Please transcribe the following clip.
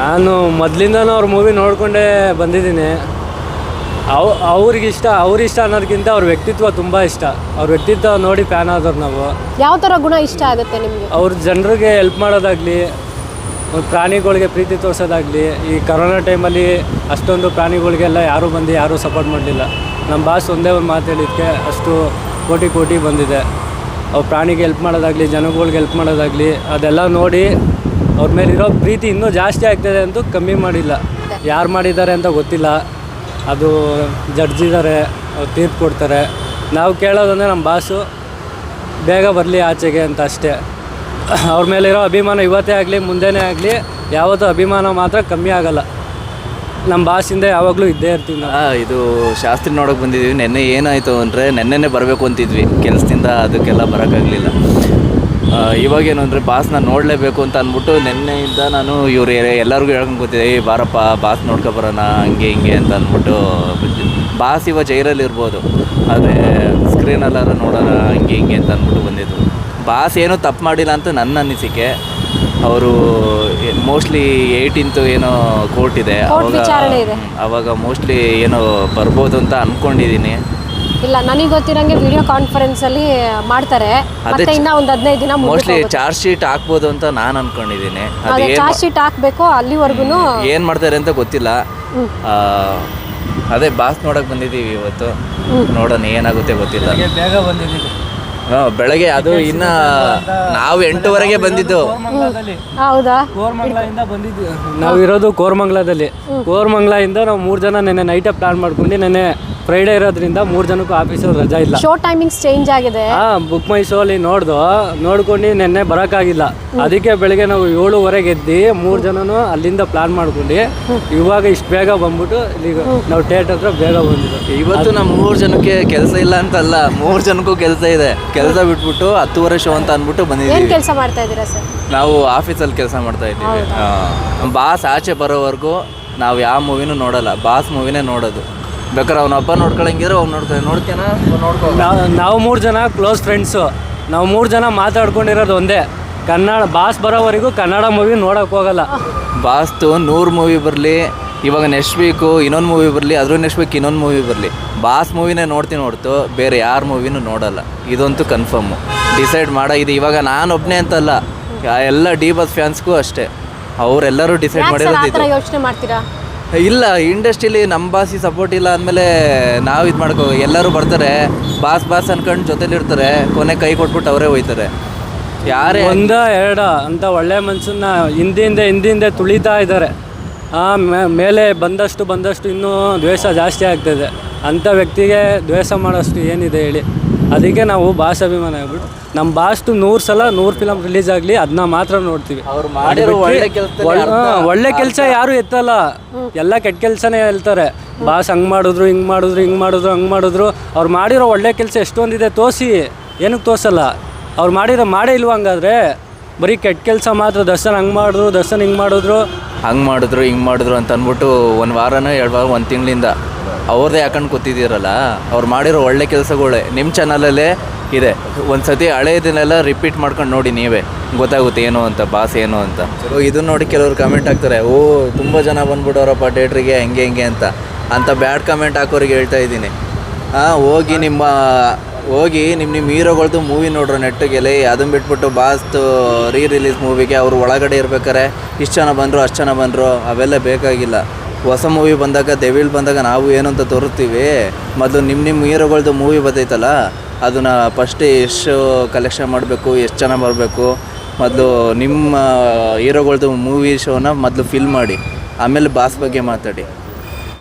ನಾನು ಮೊದಲಿಂದನೂ ಅವ್ರ ಮೂವಿ ನೋಡಿಕೊಂಡೇ ಬಂದಿದ್ದೀನಿ. ಅವ್ ಅವ್ರಿಗಿಷ್ಟ ಅವ್ರಿಷ್ಟ ಅನ್ನೋದಕ್ಕಿಂತ ಅವ್ರ ವ್ಯಕ್ತಿತ್ವ ತುಂಬ ಇಷ್ಟ. ಅವ್ರ ವ್ಯಕ್ತಿತ್ವ ನೋಡಿ ಫ್ಯಾನ್ ಆದವ್ರು ನಾವು. ಯಾವ ಥರ ಗುಣ ಇಷ್ಟ ಆಗುತ್ತೆ ನಿಮಗೆ? ಅವ್ರ ಜನರಿಗೆ ಹೆಲ್ಪ್ ಮಾಡೋದಾಗಲಿ ಪ್ರಾಣಿಗಳಿಗೆ ಪ್ರೀತಿ ತೋರಿಸೋದಾಗಲಿ ಈ ಕರೋನಾ ಟೈಮಲ್ಲಿ ಅಷ್ಟೊಂದು ಪ್ರಾಣಿಗಳಿಗೆಲ್ಲ ಯಾರೂ ಬಂದು ಯಾರೂ ಸಪೋರ್ಟ್ ಮಾಡಲಿಲ್ಲ. ನಮ್ಮ ಬಾಸ್ ಒಂದೇ ಒಂದು ಮಾತು ಹೇಳಿದ್ದಕ್ಕೆ ಅಷ್ಟು ಕೋಟಿ ಕೋಟಿ ಬಂದಿದೆ. ಅವ್ರ ಪ್ರಾಣಿಗೆ ಹೆಲ್ಪ್ ಮಾಡೋದಾಗಲಿ ಜನಗಳಿಗೆ ಹೆಲ್ಪ್ ಮಾಡೋದಾಗಲಿ ಅದೆಲ್ಲ ನೋಡಿ ಅವ್ರ ಮೇಲಿರೋ ಪ್ರೀತಿ ಇನ್ನೂ ಜಾಸ್ತಿ ಆಗ್ತದೆ ಅಂತೂ ಕಮ್ಮಿ ಮಾಡಿಲ್ಲ. ಯಾರು ಮಾಡಿದ್ದಾರೆ ಅಂತ ಗೊತ್ತಿಲ್ಲ. ಅದು ಜಡ್ಜ್ ಇದ್ದಾರೆ ಅವ್ರು ತೀರ್ಪು ಕೊಡ್ತಾರೆ. ನಾವು ಕೇಳೋದಂದರೆ ನಮ್ಮ ಬಾಸು, ಬೇಗ ಬರಲಿ ಆಚೆಗೆ ಅಂತ ಅಷ್ಟೇ. ಅವ್ರ ಮೇಲಿರೋ ಅಭಿಮಾನ ಇವತ್ತೇ ಆಗಲಿ, ಮುಂದೆನೇ ಆಗಲಿ, ಯಾವತ್ತೂ ಅಭಿಮಾನ ಮಾತ್ರ ಕಮ್ಮಿ ಆಗಲ್ಲ. ನಮ್ಮ ಬಾಸಿಂದ ಯಾವಾಗಲೂ ಇದ್ದೇ ಇರ್ತೀವಿ ನಾವು. ಇದು ಶಾಸ್ತ್ರಿ ನೋಡೋಕೆ ಬಂದಿದ್ದೀವಿ ನೆನ್ನೆ ಏನಾಯಿತು ಅಂದರೆ, ನೆನ್ನೆನೇ ಬರಬೇಕು ಅಂತಿದ್ವಿ. ಕೆಲಸದಿಂದ ಅದಕ್ಕೆಲ್ಲ ಬರೋಕ್ಕಾಗಲಿಲ್ಲ ಇವಾಗೇನು ಅಂದರೆ ಬಾಸ್ನ ನೋಡಲೇಬೇಕು ಅಂತ ಅಂದ್ಬಿಟ್ಟು ನಿನ್ನೆಯಿಂದ ನಾನು ಇವರು ಎಲ್ಲರಿಗೂ ಹೇಳ್ಕೊಂಡು ಕೂತಿದ್ದೆ ಏ ಬಾರಪ್ಪ ಬಾಸ್ ನೋಡ್ಕೊ ಬರೋಣ ಹಂಗೆ ಹಿಂಗೆ ಅಂತ ಅಂದ್ಬಿಟ್ಟು ಬಾಸ್ ಇವಾಗ ಜೈರಲ್ಲಿ ಇರ್ಬೋದು ಆದರೆ ಸ್ಕ್ರೀನಲ್ಲಾರ ನೋಡೋಣ ಹಂಗೆ ಹಿಂಗೆ ಅಂತ ಅಂದ್ಬಿಟ್ಟು ಬಂದಿದ್ದು ಬಾಸ್ ಏನೂ ತಪ್ಪು ಮಾಡಿಲ್ಲ ಅಂತ ನನ್ನ ಅನಿಸಿಕೆ. ಅವರು ಮೋಸ್ಟ್ಲಿ ಏಯ್ಟೀನ್ತು ಏನೋ ಕೋರ್ಟ್ ಇದೆ ಅವಾಗ. ಅವಾಗ ಮೋಸ್ಟ್ಲಿ ಏನೋ ಬರ್ಬೋದು ಅಂತ ಅನ್ಕೊಂಡಿದ್ದೀನಿ. ಇಲ್ಲ ನನಗೆ ಗೊತ್ತಿರಂಗೆ ವಿಡಿಯೋ ಕಾನ್ಫರೆನ್ಸ್ ಅಲ್ಲಿ ಮಾಡ್ತಾರೆ. ಮತ್ತೆ ಇನ್ನ ಒಂದು ಹದಿನೈದು ದಿನ ಮೋಸ್ಟ್ಲಿ ಚಾರ್ಜ್ ಶೀಟ್ ಹಾಕ್ಬೋದು ಅಂತ ನಾನು ಅನ್ಕೊಂಡಿದ್ದೀನಿ. ಅದೇ ಚಾರ್ಜ್ ಶೀಟ್ ಹಾಕ್ಬೇಕು ಅಲ್ಲಿವರೆಗೂ ಏನು ಮಾಡ್ತಾರೆ ಅಂತ ಗೊತ್ತಿಲ್ಲ. ಆ, ಅದೇ ಬಾಸ್ ನೋಡಕ್ ಬಂದಿದ್ದೀವಿ ಇವತ್ತು. ನೋಡೋಣ ಏನಾಗುತ್ತೆ ಗೊತ್ತಿಲ್ಲ. ಬೇಗ ಬಂದಿದ್ದೀವಿ. ಹಾ, ಬೆಳಗ್ಗೆ ಅದು ಇನ್ನ ನಾವು ಎಂಟುವರೆಗೆ ಬಂದಿದ್ದು. ಹೌದಾ? ಕೋರ್ಮಂಗ್ಲದಿಂದ ಬಂದಿದ್ವಿ ನಾವು ಇರೋದು ಕೋರ್ಮಂಗ್ಲದಲ್ಲಿ. ಕೋರ್ಮಂಗ್ಲದಿಂದ ನಾವು ಮೂರು ಜನ ನೆನ್ನೆ ನೈಟ್ ಪ್ಲಾನ್ ಮಾಡ್ಕೊಂಡು ನೆನ್ನೆ ಫ್ರೈಡೇ ಇರೋದ್ರಿಂದ ಮೂರು ಜನಕ್ಕೂ ಆಫೀಸಲ್ಲಿ ರಜಾ ಇಲ್ಲ. ಶೋ ಟೈಮಿಂಗ್ಸ್ ಚೇಂಜ್ ಆಗಿದೆ. ಹಾ ಬುಕ್ ಮೈ ಶೋ ಅಲ್ಲಿ ನೋಡ್ದು ನೋಡ್ಕೊಂಡು ನಿನ್ನೆ ಬರೋಕ್ಕಾಗಿಲ್ಲ. ಅದಕ್ಕೆ ಬೆಳಿಗ್ಗೆ ನಾವು ಏಳುವರೆಗೆ ಎದ್ದು ಮೂರು ಜನನು ಅಲ್ಲಿಂದ ಪ್ಲಾನ್ ಮಾಡ್ಕೊಂಡು ಇವಾಗ ಇಷ್ಟು ಬೇಗ ಬಂದ್ಬಿಟ್ಟು ಇಲ್ಲಿ ನಾವು ಥಿಯೇಟರ್ ಹತ್ರ ಬೇಗ ಬಂದಿದ್ದು ಇವತ್ತು ನಮ್ಮ ಮೂರು ಜನಕ್ಕೆ ಕೆಲಸ ಇಲ್ಲ ಅಂತಲ್ಲ ಮೂರು ಜನಕ್ಕೂ ಕೆಲಸ ಇದೆ. ಕೆಲಸ ಬಿಟ್ಬಿಟ್ಟು ಹತ್ತುವರೆ ಶೋ ಅಂತ ಅಂದ್ಬಿಟ್ಟು ಏನ್ ಬಂದಿದ್ದೀವಿ ಕೆಲಸ ಮಾಡ್ತಾ ಇದ್ದೀರಾ ಸರ್? ನಾವು ಆಫೀಸಲ್ಲಿ ಕೆಲಸ ಮಾಡ್ತಾ ಇದ್ದೀವಿ. ಬಾಸ್ ಆಚೆ ಬರೋವರೆಗೂ ನಾವು ಯಾವ ಮೂವಿನೂ ನೋಡಲ್ಲ ಬಾಸ್ ಮೂವಿನೇ ನೋಡೋದು. ಬೇಕಾದ್ರೆ ಅವನ ಹಬ್ಬ ನೋಡ್ಕೊಳಂಗಿದ್ರೆ ಅವ್ನು ನೋಡ್ಕೊಳ್ಳಿ ನೋಡ್ತೇನ ನೋಡ್ಕೊ. ನಾವು ನಾವು ಮೂರು ಜನ ಕ್ಲೋಸ್ ಫ್ರೆಂಡ್ಸು ನಾವು ಮೂರು ಜನ ಮಾತಾಡ್ಕೊಂಡಿರೋದು ಒಂದೇ. ಕನ್ನಡ ಬಾಸ್ ಬರೋವರೆಗೂ ಕನ್ನಡ ಮೂವಿ ನೋಡೋಕೆ ಹೋಗಲ್ಲ. ಬಾಸ್ತು ನೂರು ಮೂವಿ ಬರಲಿ ಇವಾಗ ನೆಕ್ಸ್ಟ್ ವೀಕು ಇನ್ನೊಂದು ಮೂವಿ ಬರಲಿ ಅದ್ರ ನೆಕ್ಸ್ಟ್ ವೀಕ್ ಇನ್ನೊಂದು ಮೂವಿ ಬರಲಿ. ಬಾಸ್ ಮೂವಿನೇ ನೋಡ್ತೀನಿ ಹೊರ್ತು ಬೇರೆ ಯಾರ ಮೂವಿನೂ ನೋಡಲ್ಲ. ಇದಂತೂ ಕನ್ಫರ್ಮು ಡಿಸೈಡ್ ಮಾಡೋ ಇದು ಇವಾಗ ನಾನು ಒಬ್ಬನೇ ಅಂತಲ್ಲ ಎಲ್ಲ ಡಿ ಬಸ್ ಫ್ಯಾನ್ಸ್ಗೂ ಅಷ್ಟೇ. ಅವರೆಲ್ಲರೂ ಡಿಸೈಡ್ ಮಾಡಿರೋದು ಯೋಚನೆ ಮಾಡ್ತೀರಾ? ಇಲ್ಲ ಇಂಡಸ್ಟ್ರಿಲಿ ನಮ್ಮ ಬಾಸಿ ಸಪೋರ್ಟ್ ಇಲ್ಲ ಅಂದಮೇಲೆ ನಾವು ಇದು ಮಾಡ್ಕೋ, ಎಲ್ಲರೂ ಬರ್ತಾರೆ. ಬಾಸ್ ಬಾಸ್ ಅನ್ಕೊಂಡು ಜೊತೆಲಿರ್ತಾರೆ ಕೊನೆ ಕೈ ಕೊಟ್ಬಿಟ್ಟು ಅವರೇ ಹೋಯ್ತಾರೆ. ಯಾರೇ ಒಂದ, ಎರಡ ಅಂತ ಒಳ್ಳೆ ಮನ್ಸನ್ನ ಹಿಂದಿಂದ ಹಿಂದಿಂದ ತುಳಿತಾ ಇದ್ದಾರೆ. ಆ ಮೇಲೆ ಬಂದಷ್ಟು ಬಂದಷ್ಟು ಇನ್ನೂ ದ್ವೇಷ ಜಾಸ್ತಿ ಆಗ್ತದೆ. ಅಂಥ ವ್ಯಕ್ತಿಗೆ ದ್ವೇಷ ಮಾಡೋಷ್ಟು ಏನಿದೆ ಹೇಳಿ. ಅದಕ್ಕೆ ನಾವು ಭಾಷಾ ಅಭಿಮಾನ ಆಗ್ಬಿಟ್ಟು ನಮ್ಮ ಭಾಷು ನೂರು ಸಲ ನೂರು ಫಿಲಮ್ ರಿಲೀಸ್ ಆಗಲಿ ಅದನ್ನ ಮಾತ್ರ ನೋಡ್ತೀವಿ. ಒಳ್ಳೆ ಕೆಲಸ ಯಾರು ಎತ್ತಲ್ಲ. ಎಲ್ಲ ಕೆಟ್ಟ ಕೆಲಸನೇ ಹೇಳ್ತಾರೆ. ಬಾಸ್ ಹಂಗೆ ಮಾಡಿದ್ರು ಹಿಂಗೆ ಮಾಡಿದ್ರು ಹಿಂಗೆ ಮಾಡಿದ್ರು ಹಂಗೆ ಮಾಡಿದ್ರು. ಅವ್ರು ಮಾಡಿರೋ ಒಳ್ಳೆ ಕೆಲಸ ಎಷ್ಟೊಂದಿದೆ ತೋರಿಸಿ. ಏನಕ್ಕೆ ತೋರಿಸಲ್ಲ. ಅವ್ರು ಮಾಡಿರೋ ಮಾಡೇ ಇಲ್ವಾ ಹಂಗಾದ್ರೆ? ಬರೀ ಕೆಟ್ಟ ಕೆಲಸ ಮಾತ್ರ ದರ್ಶನ ಹಂಗೆ ಮಾಡಿದ್ರು ದರ್ಶನ ಹಿಂಗೆ ಮಾಡಿದ್ರು. ಹಂಗೆ ಮಾಡಿದ್ರು ಹಿಂಗೆ ಮಾಡಿದ್ರು ಅಂತ ಅಂದ್ಬಿಟ್ಟು ಒಂದು ವಾರನೋ ಎರಡು ವಾರ ಒಂದು ತಿಂಗಳಿಂದ ಅವ್ರದ್ದೇ ಹಾಕೊಂಡು ಕೂತಿದ್ದೀರಲ್ಲ? ಅವ್ರು ಮಾಡಿರೋ ಒಳ್ಳೆ ಕೆಲಸಗಳೇ ನಿಮ್ಮ ಚಾನಲಲ್ಲೇ ಇದೆ. ಒಂದು ಸತಿ ಹಳೇದನ್ನೆಲ್ಲ ರಿಪೀಟ್ ಮಾಡ್ಕೊಂಡು ನೋಡಿ ನೀವೇ. ಗೊತ್ತಾಗುತ್ತೆ ಏನು ಅಂತ ಬಾಸ್ ಏನು ಅಂತ. ಇದನ್ನ ನೋಡಿ ಕೆಲವರು ಕಮೆಂಟ್ ಹಾಕ್ತಾರೆ ಓ ತುಂಬ ಜನ ಬಂದ್ಬಿಟ್ಟವ್ರಪ್ಪ ಡೇಟ್ರಿಗೆ ಹೆಂಗೆ ಹೆಂಗೆ ಅಂತ. ಅಂತ ಬ್ಯಾಡ್ ಕಮೆಂಟ್ ಹಾಕೋರಿಗೆ ಹೇಳ್ತಾ ಇದ್ದೀನಿ. ಹಾಂ ಹೋಗಿ ನಿಮ್ಮ ಹೋಗಿ ನಿಮ್ಮ ನಿಮ್ಮ ಹೀರೋಗಳ್ದು ಮೂವಿ ನೋಡ್ರು ನೆಟ್ಟಿಗೆಲೆ ಅದನ್ನ ಬಿಟ್ಬಿಟ್ಟು ಬಾಸ್ತು ರೀ ರಿಲೀಸ್ ಮೂವಿಗೆ ಅವರು ಒಳಗಡೆ ಇರ್ಬೇಕಾರೆ, ಇಷ್ಟು ಜನ ಬಂದರು, ಅಷ್ಟು ಜನ ಬಂದರು, ಅವೆಲ್ಲ ಬೇಕಾಗಿಲ್ಲ. ಹೊಸ ಮೂವಿ ಬಂದಾಗ ದೆವಿಲ್ ಬಂದಾಗ ನಾವು ಏನು ಅಂತ ತೋರಿಸ್ತೀವಿ. ಮೊದಲು ನಿಮ್ಮ ನಿಮ್ಮ ಹೀರೋಗಳ್ದು ಮೂವಿ ಬರ್ತೈತಲ್ಲ, ಅದನ್ನು ಫಸ್ಟ್ ಎಷ್ಟು ಕಲೆಕ್ಷನ್ ಮಾಡಬೇಕು, ಎಷ್ಟು ಜನ ಬರಬೇಕು, ಮೊದಲು ನಿಮ್ಮ ಹೀರೋಗಳ್ದು ಮೂವಿ ಶೋನ ಮೊದಲು ಫಿಲ್ ಮಾಡಿ, ಆಮೇಲೆ ಬಾಸ್ ಬಗ್ಗೆ ಮಾತಾಡಿ.